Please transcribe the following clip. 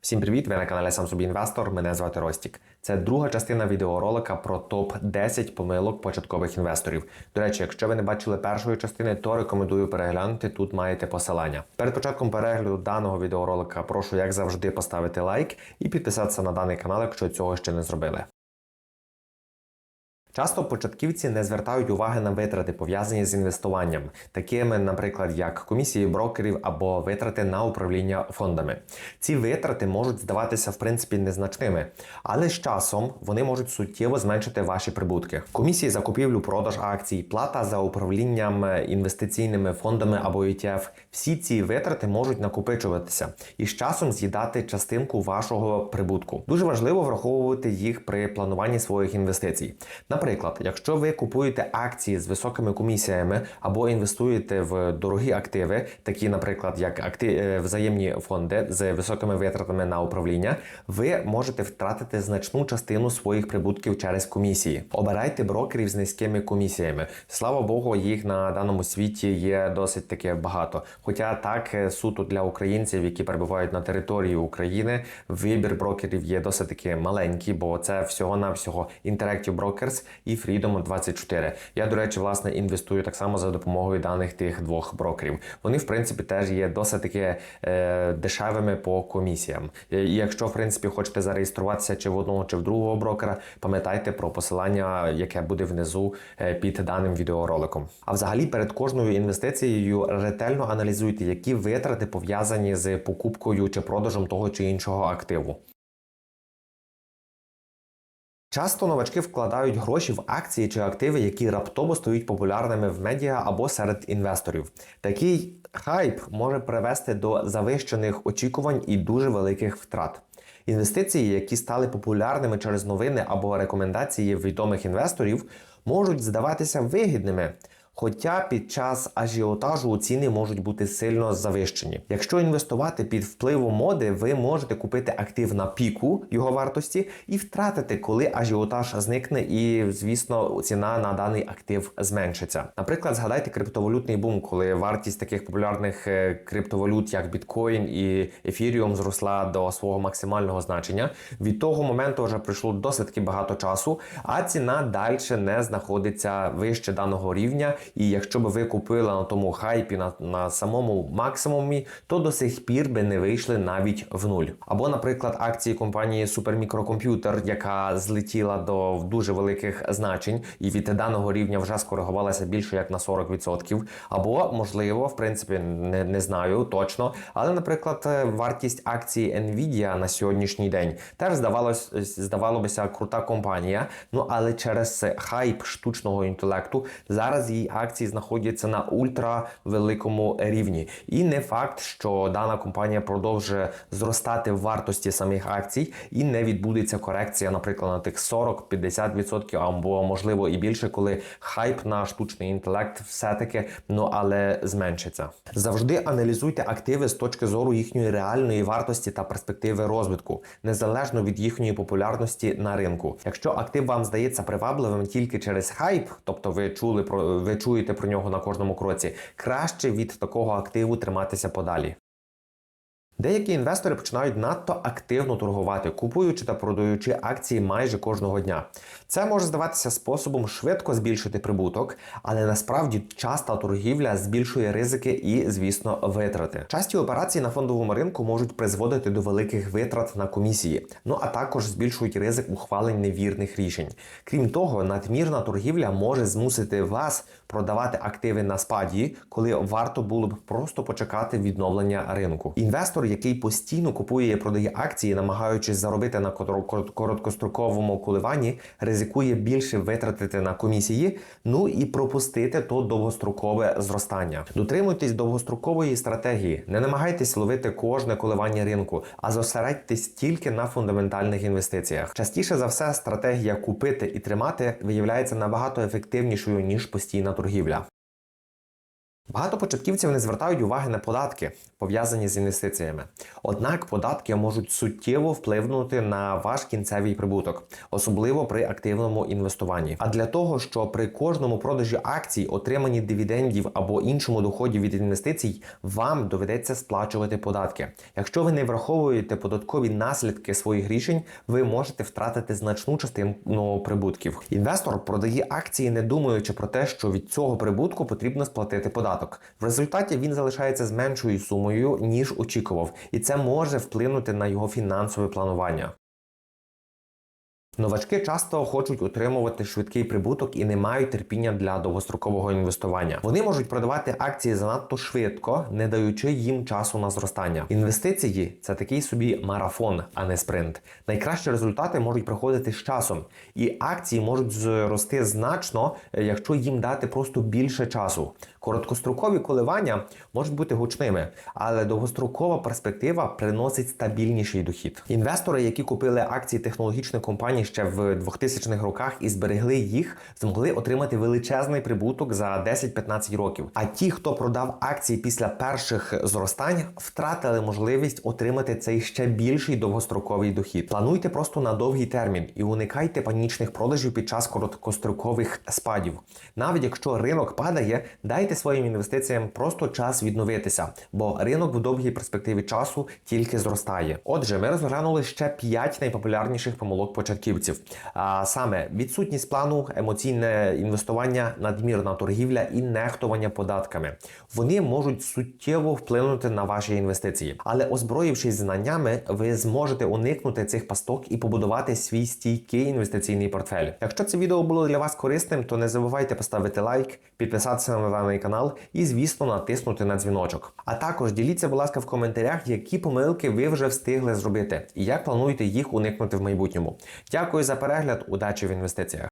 Всім привіт! Ви на каналі собі інвестор. Мене звати Ростік. Це друга частина відеоролика про топ 10 помилок початкових інвесторів. До речі, якщо ви не бачили першої частини, то рекомендую переглянути. Тут маєте посилання. Перед початком перегляду даного відеоролика прошу, як завжди, поставити лайк і підписатися на даний канал, якщо цього ще не зробили. Часто початківці не звертають уваги на витрати, пов'язані з інвестуванням, такими, наприклад, як комісії брокерів або витрати на управління фондами. Ці витрати можуть здаватися в принципі незначними, але з часом вони можуть суттєво зменшити ваші прибутки. Комісії за купівлю продаж акцій, плата за управлінням інвестиційними фондами або ETF – всі ці витрати можуть накопичуватися і з часом з'їдати частинку вашого прибутку. Дуже важливо враховувати їх при плануванні своїх інвестицій. Наприклад, якщо ви купуєте акції з високими комісіями або інвестуєте в дорогі активи, такі, наприклад, як акти... е, взаємні фонди з високими витратами на управління, ви можете втратити значну частину своїх прибутків через комісії. Обирайте брокерів з низькими комісіями. Слава Богу, їх на даному світі є досить таки багато. Хоча так е, суто для українців, які перебувають на території України, вибір брокерів є досить таки маленький, бо це всього навсього Interactive Brokers і Freedom 24. Я, до речі, власне інвестую так само за допомогою даних тих двох брокерів. Вони, в принципі, теж є досить таки е, дешевими по комісіям. Е, І якщо, в принципі, хочете зареєструватися чи в одного, чи в другого брокера, пам'ятайте про посилання, яке буде внизу е, під даним відеороликом. А взагалі, перед кожною інвестицією ретельно аналізуйте, які витрати пов'язані з покупкою чи продажем того чи іншого активу. Часто новачки вкладають гроші в акції чи активи, які раптово стають популярними в медіа або серед інвесторів. Такий хайп може привести до завищених очікувань і дуже великих втрат. Інвестиції, які стали популярними через новини або рекомендації відомих інвесторів, можуть здаватися вигідними. Хоча під час ажіотажу ціни можуть бути сильно завищені. Якщо інвестувати під впливом моди, ви можете купити актив на піку його вартості і втратити, коли ажіотаж зникне, і звісно, ціна на даний актив зменшиться. Наприклад, згадайте криптовалютний бум, коли вартість таких популярних е, криптовалют, як біткоін і ефіріум, зросла до свого максимального значення. Від того моменту вже пройшло досить багато часу, а ціна далі не знаходиться вище даного рівня. І якщо б ви купили на тому хайпі на, на самому максимумі, то до сих пір би не вийшли навіть в нуль. Або, наприклад, акції компанії Supermicrocomputer, яка злетіла до дуже великих значень, і від даного рівня вже скоригувалася більше як на 40%. Або, можливо, в принципі, не, не знаю точно. Але, наприклад, вартість акції Nvidia на сьогоднішній день теж здавалось, здавалося крута компанія. Ну але через хайп штучного інтелекту зараз її акції знаходяться на ультравеликому рівні. І не факт, що дана компанія продовжує зростати в вартості самих акцій, і не відбудеться корекція, наприклад, на тих 40-50% або можливо і більше, коли хайп на штучний інтелект все-таки ну але зменшиться. Завжди аналізуйте активи з точки зору їхньої реальної вартості та перспективи розвитку, незалежно від їхньої популярності на ринку. Якщо актив вам здається привабливим тільки через хайп, тобто ви чули про ви чуєте про нього на кожному кроці, краще від такого активу триматися подалі. Деякі інвестори починають надто активно торгувати, купуючи та продаючи акції майже кожного дня. Це може здаватися способом швидко збільшити прибуток, але насправді часта торгівля збільшує ризики і, звісно, витрати. Часті операції на фондовому ринку можуть призводити до великих витрат на комісії, ну а також збільшують ризик ухвалень невірних рішень. Крім того, надмірна торгівля може змусити вас продавати активи на спаді, коли варто було б просто почекати відновлення ринку. Інвестор, який постійно купує і продає акції, намагаючись заробити на корот- короткостроковому коливанні, ризикує більше витратити на комісії, ну і пропустити то довгострокове зростання. Дотримуйтесь довгострокової стратегії, не намагайтесь ловити кожне коливання ринку, а зосередьтесь тільки на фундаментальних інвестиціях. Частіше за все, стратегія купити і тримати виявляється набагато ефективнішою ніж постійна торгівля. Багато початківців не звертають уваги на податки, пов'язані з інвестиціями. Однак податки можуть суттєво впливнути на ваш кінцевий прибуток, особливо при активному інвестуванні. А для того, що при кожному продажі акцій, отриманні дивідендів або іншому доході від інвестицій, вам доведеться сплачувати податки. Якщо ви не враховуєте податкові наслідки своїх рішень, ви можете втратити значну частину прибутків. Інвестор продає акції, не думаючи про те, що від цього прибутку потрібно сплатити податок. В результаті він залишається з меншою сумою ніж очікував, і це може вплинути на його фінансове планування. Новачки часто хочуть отримувати швидкий прибуток і не мають терпіння для довгострокового інвестування. Вони можуть продавати акції занадто швидко, не даючи їм часу на зростання. Інвестиції це такий собі марафон, а не спринт. Найкращі результати можуть приходити з часом, і акції можуть зрости значно, е, якщо їм дати просто більше часу. Короткострокові коливання можуть бути гучними, але довгострокова перспектива приносить стабільніший дохід. Інвестори, які купили акції технологічних компаній ще в 2000-х роках і зберегли їх, змогли отримати величезний прибуток за 10-15 років. А ті, хто продав акції після перших зростань, втратили можливість отримати цей ще більший довгостроковий дохід. Плануйте просто на довгий термін і уникайте панічних продажів під час короткострокових спадів. Навіть якщо ринок падає, дайте своїм інвестиціям просто час відновитися, бо ринок в довгій перспективі часу тільки зростає. Отже, ми розглянули ще 5 найпопулярніших помилок початківців. А саме відсутність плану, емоційне інвестування, надмірна торгівля і нехтування податками. Вони можуть суттєво вплинути на ваші інвестиції, але озброївшись знаннями, ви зможете уникнути цих пасток і побудувати свій стійкий інвестиційний портфель. Якщо це відео було для вас корисним, то не забувайте поставити лайк, підписатися на даний канал і, звісно, натиснути на дзвіночок. А також діліться, будь ласка, в коментарях, які помилки ви вже встигли зробити і як плануєте їх уникнути в майбутньому. Дякую за перегляд, удачі в інвестиціях.